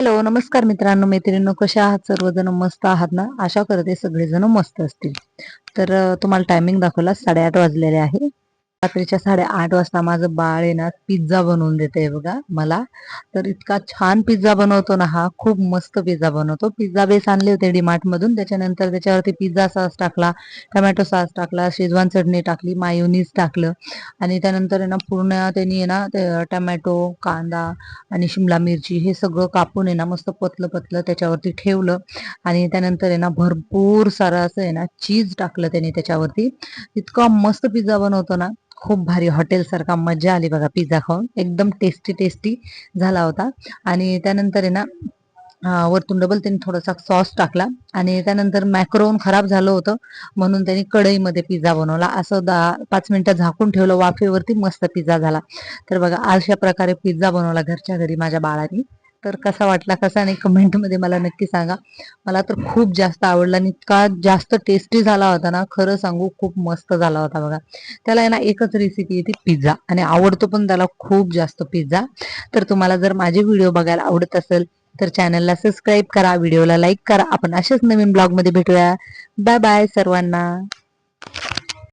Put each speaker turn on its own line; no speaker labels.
Hello नमस्कार मित्रांनो मैत्रिणींनो कशा आहात? सर्वजण मस्त आहात ना? आशा करते सगळेजण मस्त असतील. तर तुम्हाला टायमिंग दाखवला साडेआठ वाजलेले आहे. रात्रीच्या साडेआठ वाजता माझं बाळ आहे ना पिझ्झा बनवून देते बघा मला. तर इतका छान पिझ्झा बनवतो ना हा खूप मस्त पिझ्झा बनवतो. पिझ्झा बेस आणले होते डीमार्ट मधून त्याच्यानंतर त्याच्यावरती पिझ्झा सॉस टाकला टोमॅटो सॉस टाकला शेजवान चटणी टाकली मायोनीज टाकलं. आणि त्यानंतर आहे ना पूर्ण त्यांनी ना टमॅटो टोमॅटो कांदा आणि शिमला मिरची हे सगळं कापून आहे ना मस्त पतलं पतलं त्याच्यावरती ठेवलं. आणि त्यानंतर आहे ना भरपूर सारं असं आहे ना चीज टाकलं त्याने त्याच्यावरती. इतका मस्त पिझ्झा बनवतो ना. खूप भारी हॉटेलसारखा मजा आली बघा पिझ्झा खाऊन. एकदम टेस्टी टेस्टी झाला होता. आणि त्यानंतर आहे ना वरतून डबल त्यांनी थोडासा सॉस टाकला. आणि त्यानंतर मॅक्रोन खराब झालं होतं म्हणून त्यांनी कढईमध्ये पिझ्झा बनवला. असं दहा पाच मिनिटं झाकून ठेवलं वाफेवरती मस्त पिझ्झा झाला. तर बघा अशा प्रकारे पिझ्झा बनवला घरच्या घरी माझ्या बाळाने. तर कसा वाटला कसा नाही कमेंटमध्ये मला नक्की सांगा. मला तर खूप जास्त आवडला आणि इतका जास्त टेस्टी झाला होता ना खरं सांगू खूप मस्त झाला होता बघा. त्याला आहे ना एकच रेसिपी येते पिझ्झा आणि आवडतो पण त्याला खूप जास्त पिझ्झा तर तुम्हाला जर माझे व्हिडिओ बघायला आवडत असेल तर चॅनलला सबस्क्राईब करा व्हिडिओला लाईक करा. आपण असेच नवीन ब्लॉगमध्ये भेटूया. बाय बाय सर्वांना.